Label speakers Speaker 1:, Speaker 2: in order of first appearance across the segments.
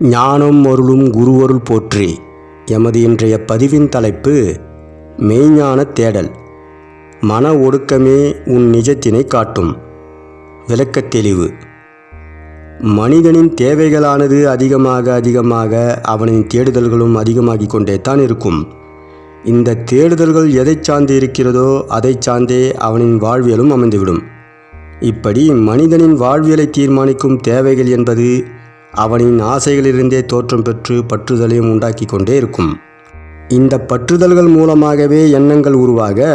Speaker 1: ஞானம் அருளும் குருவருள் போற்றி. எமது இன்றைய பதிவின் தலைப்பு மெய்ஞான தேடல். மன ஒடுக்கமே உன் நிஜத்தினை காட்டும். விளக்கத் தெளிவு. மனிதனின் தேவைகளானது அதிகமாக அதிகமாக அவனின் தேடுதல்களும் அதிகமாகிக் கொண்டே தான் இருக்கும். இந்த தேடுதல்கள் எதை சார்ந்து இருக்கிறதோ அதை சார்ந்தே அவனின் வாழ்வியலும் அமைந்துவிடும். இப்படி மனிதனின் வாழ்வியலை தீர்மானிக்கும் தேவைகள் என்பது அவனின் ஆசைகளிலிருந்தே தோற்றம் பெற்று பற்றுதலையும் உண்டாக்கி கொண்டே இருக்கும். இந்த பற்றுதல்கள் மூலமாகவே எண்ணங்கள் உருவாக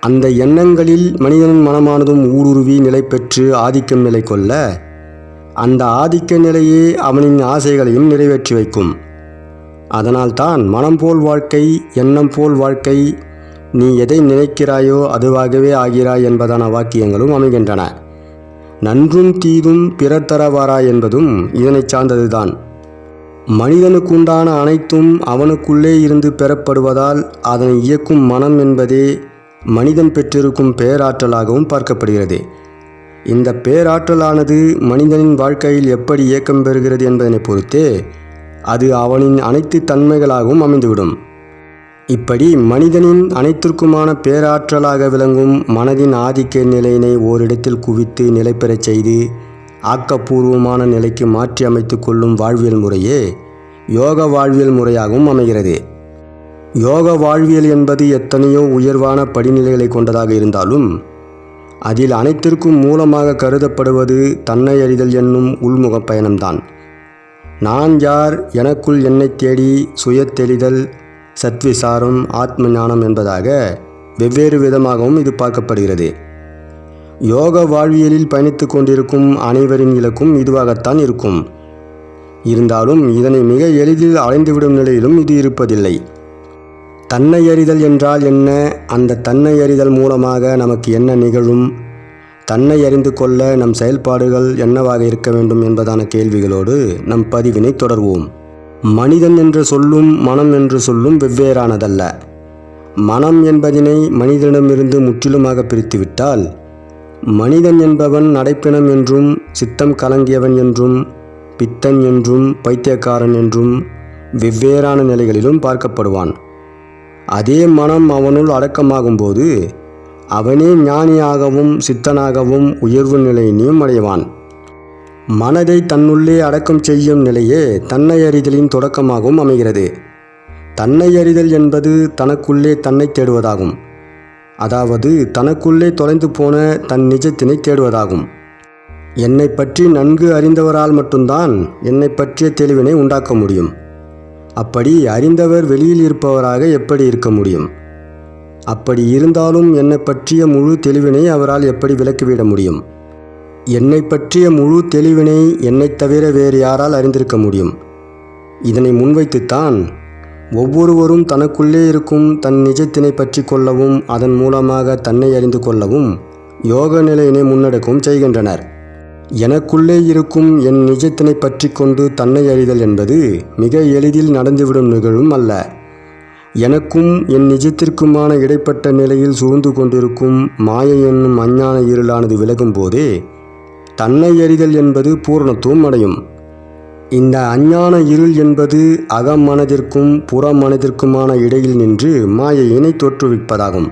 Speaker 1: அந்த எண்ணங்களில் மனிதனின் மனமானதும் ஊடுருவி நிலை பெற்று ஆதிக்கம் நிலை கொள்ள அந்த ஆதிக்க நிலையே அவனின் ஆசைகளையும் நிறைவேற்றி வைக்கும். அதனால்தான் மனம் போல் வாழ்க்கை எண்ணம் போல் வாழ்க்கை நீ எதை நினைக்கிறாயோ அதுவாகவே ஆகிறாய் என்பதான வாக்கியங்களும் அமைகின்றன. நன்றும் தீதும் பிறர் தரவாரா என்பதும் இதனைச் சார்ந்ததுதான். மனிதனுக்குண்டான அனைத்தும் அவனுக்குள்ளே இருந்து பெறப்படுவதால் அதனை இயக்கும் மனம் என்பதே மனிதன் பெற்றிருக்கும் பேராற்றலாகவும் பார்க்கப்படுகிறது. இந்த பேராற்றலானது மனிதனின் வாழ்க்கையில் எப்படி இயக்கம் பெறுகிறது என்பதனை பொறுத்தே அது அவனின் அனைத்து தன்மைகளாகவும் அமைந்துவிடும். இப்படி மனிதனின் அனைத்திற்குமான பேராற்றலாக விளங்கும் மனதின் ஆதிக்க நிலையினை ஓரிடத்தில் குவித்து நிலை பெறச் செய்து ஆக்கப்பூர்வமான நிலைக்கு மாற்றி அமைத்து கொள்ளும் வாழ்வியல் முறையே யோக வாழ்வியல் முறையாகவும் அமைகிறது. யோக வாழ்வியல் என்பது எத்தனையோ உயர்வான படிநிலைகளை கொண்டதாக இருந்தாலும் அதில் அனைத்திற்கும் மூலமாக கருதப்படுவது தன்னை அறிதல் என்னும் உள்முகப் பயணம்தான். நான் யார் எனக்குள் என்னை தேடி சுயத்தெளிதல் சத்விசாரம் ஆத்ம ஞானம் என்பதாக வெவ்வேறு விதமாகவும் இது பார்க்கப்படுகிறது. யோக வாழ்வியலில் பயணித்து கொண்டிருக்கும் அனைவரின் இலக்கும் இதுவாகத்தான் இருக்கும். இருந்தாலும் இதனை மிக எளிதில் அடைந்துவிடும் நிலையிலும் இது இருப்பதில்லை. தன்னை அறிதல் என்றால் என்ன? அந்த தன்னை அறிதல் மூலமாக நமக்கு என்ன நிகழும்? தன்னை அறிந்து கொள்ள நம் செயல்பாடுகள் என்னவாக இருக்க வேண்டும் என்பதான கேள்விகளோடு நம் பதிவினை தொடர்வோம். மனிதன் என்று சொல்லும் மனம் என்று சொல்லும் வெவ்வேறானதல்ல. மனம் என்பதினை மனிதனிடமிருந்து முற்றிலுமாக பிரித்துவிட்டால் மனிதன் என்பவன் நடைப்பிணம் என்றும் சித்தம் கலங்கியவன் என்றும் பித்தன் என்றும் பைத்தியக்காரன் என்றும் வெவ்வேறான நிலைகளிலும் பார்க்கப்படுவான். அதே மனம் அவனுள் அடக்கமாகும்போது அவனே ஞானியாகவும் சித்தனாகவும் உயர்வு நிலையினையும் அடைவான். மனதை தன்னுள்ளே அடக்கம் செய்யும் நிலையே தன்னை அறிதலின் தொடக்கமாகவும் அமைகிறது. தன்னை அறிதல் என்பது தனக்குள்ளே தன்னை தேடுவதாகும். அதாவது தனக்குள்ளே தொலைந்து போன தன் நிஜத்தினை தேடுவதாகும். என்னை பற்றி நன்கு அறிந்தவரால் மட்டும்தான் என்னை பற்றிய தெளிவினை உண்டாக்க முடியும். அப்படி அறிந்தவர் வெளியில் இருப்பவராக எப்படி இருக்க முடியும்? அப்படி இருந்தாலும் என்னை பற்றிய முழு தெளிவினை அவரால் எப்படி விளக்கிவிட முடியும்? என்னை பற்றிய முழு தெளிவினை என்னைத் தவிர வேறு யாரால் அறிந்திருக்க முடியும்? இதனை முன்வைத்துத்தான் ஒவ்வொருவரும் தனக்குள்ளே இருக்கும் தன் நிஜத்தினை பற்றி கொள்ளவும் அதன் மூலமாக தன்னை அறிந்து கொள்ளவும் யோக நிலையினை முன்னெடுக்கவும் செய்கின்றனர். எனக்குள்ளே இருக்கும் என் நிஜத்தினை பற்றி கொண்டு தன்னை அறிதல் என்பது மிக எளிதில் நடந்துவிடும் நிகழும் அல்ல. எனக்கும் என் நிஜத்திற்குமான இடைப்பட்ட நிலையில் சூழ்ந்து கொண்டிருக்கும் மாயை என்னும் அஞ்ஞான இருளானது விலகும் போதே தன்னை அறிதல் என்பது பூரணத்துவம் அடையும். இந்த அஞ்ஞான இருள் என்பது அகமனதிற்கும் புற மனதிற்குமான இடையில் நின்று மாயையினை தோற்றுவிப்பதாகும்.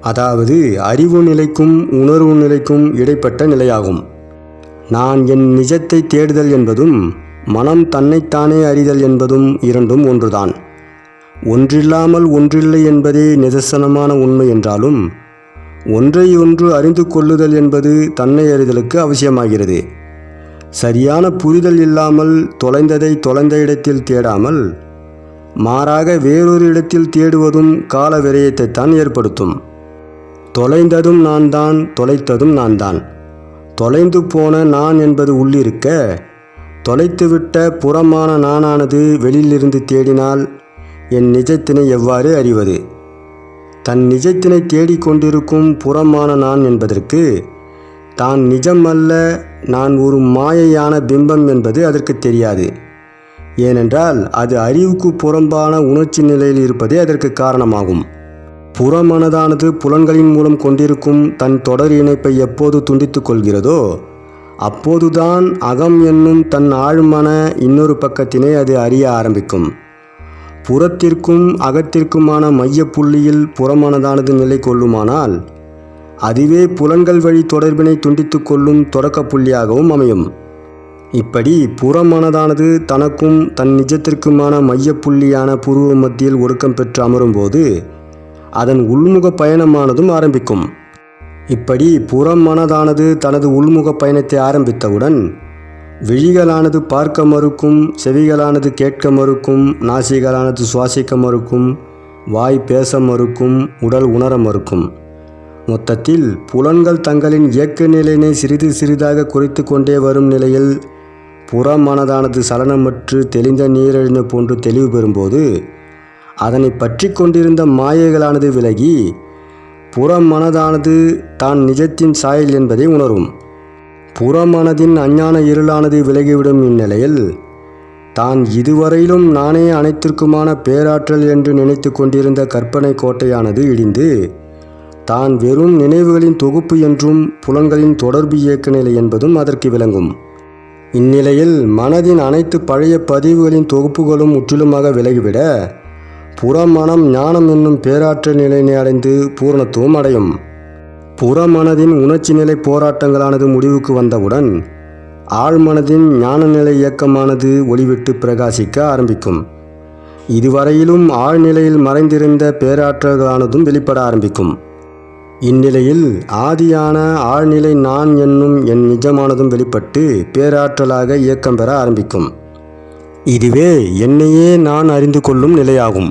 Speaker 1: அதாவது அறிவு நிலைக்கும் உணர்வு நிலைக்கும் இடைப்பட்ட நிலையாகும். நான் என் நிஜத்தை தேடுதல் என்பதும் மனம் தன்னைத்தானே அறிதல் என்பதும் இரண்டும் ஒன்றுதான். ஒன்றில்லாமல் ஒன்றில்லை என்பதே நிதர்சனமான உண்மை என்றாலும் ஒன்றை ஒன்று அறிந்து கொள்ளுதல் என்பது தன்னை அறிதலுக்கு அவசியமாகிறது. சரியான புரிதல் இல்லாமல் தொலைந்ததை தொலைந்த இடத்தில் தேடாமல் மாறாக வேறொரு இடத்தில் தேடுவதும் கால விரயத்தைத்தான் ஏற்படுத்தும். தொலைந்ததும் நான் தான் தொலைத்ததும் நான் தான் தொலைந்து போன நான் என்பது உள்ளிருக்க தொலைத்துவிட்ட புறமான நானானது வெளியிலிருந்து தேடினால் என் நிஜத்தினை எவ்வாறு அறிவது? தன் நிஜத்தினை தேடிக்கொண்டிருக்கும் புறமான நான் என்பதற்கு தான் நிஜம் அல்ல நான் ஒரு மாயையான பிம்பம் என்பது அதற்கு தெரியாது. ஏனென்றால் அது அறிவுக்கு புறம்பான உணர்ச்சி நிலையில் இருப்பதே அதற்கு காரணமாகும். புறமனதானது புலன்களின் மூலம் கொண்டிருக்கும் தன் தொடர் இணைப்பை எப்போது துண்டித்துக் கொள்கிறதோ அப்போதுதான் அகம் என்னும் தன் ஆழ்மன இன்னொரு பக்கத்தினை அது அறிய ஆரம்பிக்கும். புறத்திற்கும் அகத்திற்குமான மையப்புள்ளியில் புறமனதானது நிலை கொள்ளுமானால் அதுவே புலன்கள் வழி தொடர்பினை துண்டித்து கொள்ளும் தொடக்க புள்ளியாகவும் அமையும். இப்படி புறமானதானது தனக்கும் தன் நிஜத்திற்குமான மையப்புள்ளியான புருவ மத்தியில் ஒடுக்கம் பெற்று அமரும்போது அதன் உள்முக பயணமானதும் ஆரம்பிக்கும். இப்படி புறமனதானது தனது உள்முக பயணத்தை ஆரம்பித்தவுடன் விழிகளானது பார்க்க மறுக்கும் செவிகளானது கேட்க மறுக்கும் நாசிகளானது சுவாசிக்க மறுக்கும் வாய் பேச மறுக்கும் உடல் உணர மறுக்கும். மொத்தத்தில் புலன்கள் தங்களின் இயக்க நிலையினை சிறிது சிறிதாக குறைத்து கொண்டே வரும் நிலையில் புறமானதானது சலனமற்று தெளிந்த நீரிழிந்த போன்று தெளிவு பெறும்போது அதனை பற்றி கொண்டிருந்த மாயைகளானது விலகி புறமனதானது தான் நிஜத்தின் சாயல் என்பதை உணரும். புறமனதின் அஞ்ஞான இருளானது விலகிவிடும் இந்நிலையில் தான் இதுவரையிலும் நானே அனைத்திற்குமான பேராற்றல் என்று நினைத்து கொண்டிருந்த கற்பனை கோட்டையானது இடிந்து தான் வெறும் நினைவுகளின் தொகுப்பு என்றும் புலன்களின் தொடர்பு இயக்க நிலை என்பதும் அதற்கு விளங்கும். இந்நிலையில் மனதின் அனைத்து பழைய பதிவுகளின் தொகுப்புகளும் முற்றிலுமாக விலகிவிட புறமனம் ஞானம் என்னும் பேராற்றல் நிலையினை அடைந்து பூரணத்துவம் அடையும். புறமனதின் உணர்ச்சி நிலை போராட்டங்களானது முடிவுக்கு வந்தவுடன் ஆழ்மனதின் ஞானநிலை இயக்கமானது ஒளிவிட்டு பிரகாசிக்க ஆரம்பிக்கும். இதுவரையிலும் ஆழ்நிலையில் மறைந்திருந்த பேராற்றல்களானதும் வெளிப்பட ஆரம்பிக்கும். இந்நிலையில் ஆதியான ஆழ்நிலை நான் என்னும் என் நிஜமானதும் வெளிப்பட்டு பேராற்றலாக இயக்கம் பெற ஆரம்பிக்கும். இதுவே என்னையே நான் அறிந்து கொள்ளும் நிலையாகும்.